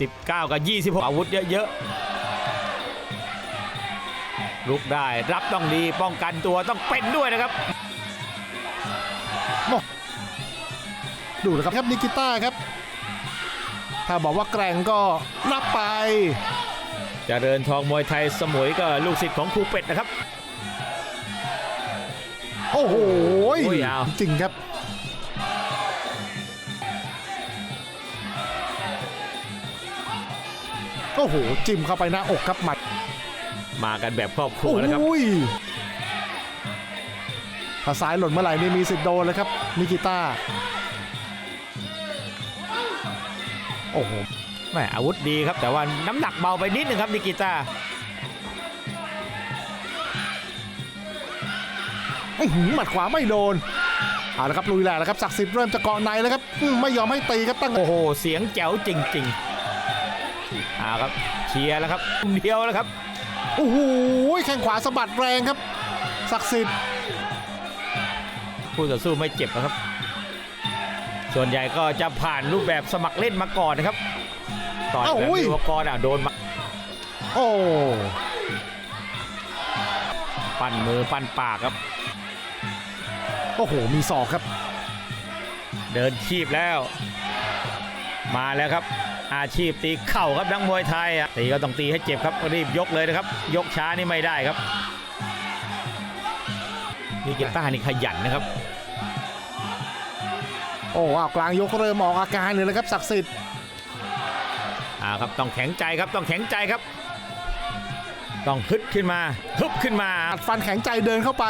19 กับ 26 อาวุธเยอะๆลุกได้รับต้องดีป้องกันตัวต้องเป็นด้วยนะครับดูนะครับครับนิกิต้าครับ ถ้าบอกว่าแกร่งก็รับไปเจริญทองมวยไทยสมุยก็ลูกศิษย์ของครูเป็ดนะครับ โอ้โหโอ้ยเอาจริงครับ โอ้โห จิ้มเข้าไปหน้าอกครับหมัดมากันแบบครอบครัโอ้วนะครับยถ้าซ้ายหล่นเมื่อไหร่นี่มีสิทธิ์โดนเลยครับนิกิต้าโอ้โหแม่อาวุธดีครับ แต่ว่าน้ำหนักเบาไปนิดนึงครับนิกิต้าอื้อหือหมัดขวาไม่โดนเอาละครับลุยแหละแล้วครับศักดิ์สิทธิ์เริ่มจะเกาะในแล้วครับอืมไม่ยอมให้ตีครับตั้งโอ้โห เสียงแจ๋วจริง ๆ เอาครับเชียร์แล้วครับเดียวแล้วครับโอ้โหแข้งขวาสะบัดแรงครับศักดิ์สิทธิ์ผู้ต่อสู้ไม่เจ็บนะครับ ส่วนใหญ่ก็จะผ่านรูปแบบสมัครเล่นมาก่อนนะครับต่อยแบบมีอุปกรณ์อะโดนมาโอ้ปั้นมือปั้นปากครับโอ้โหมีศอกครับ เดินคีบแล้ว มาแล้วครับ อาชีพตีเข่าครับนักมวยไทยอะตีก็ต้องตีให้เจ็บครับรีบยกเลยนะครับ ยกช้านี่ไม่ได้ครับนี่กีต้าร์นี่ขยันนะครับโอ้ว้าวกลางยกเริ่มออกอาการเลยนะครับศักดิ์สิทธิ์อ่าครับต้องแข็งใจครับต้องแข็งใจครับ ต้องฮึดขึ้นมาฮึบขึ้นมาอัดฟันแข็งใจเดินเข้าไป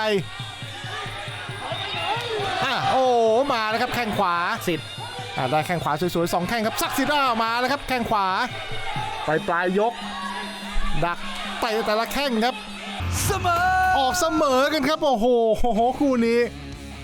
อะโอ้มาแล้วครับแข้งขวาสิทธิ์อะ ได้แข้งขวาสวยๆสองแข้งครับศักดิ์สิทธิ์อ้าวมาแล้วครับแข้งขวา ไปปลายยก ดักเตะแต่ละแข้งครับ เสมอออกเสมอกันครับ โอ้โหโอ้โหคู่นี้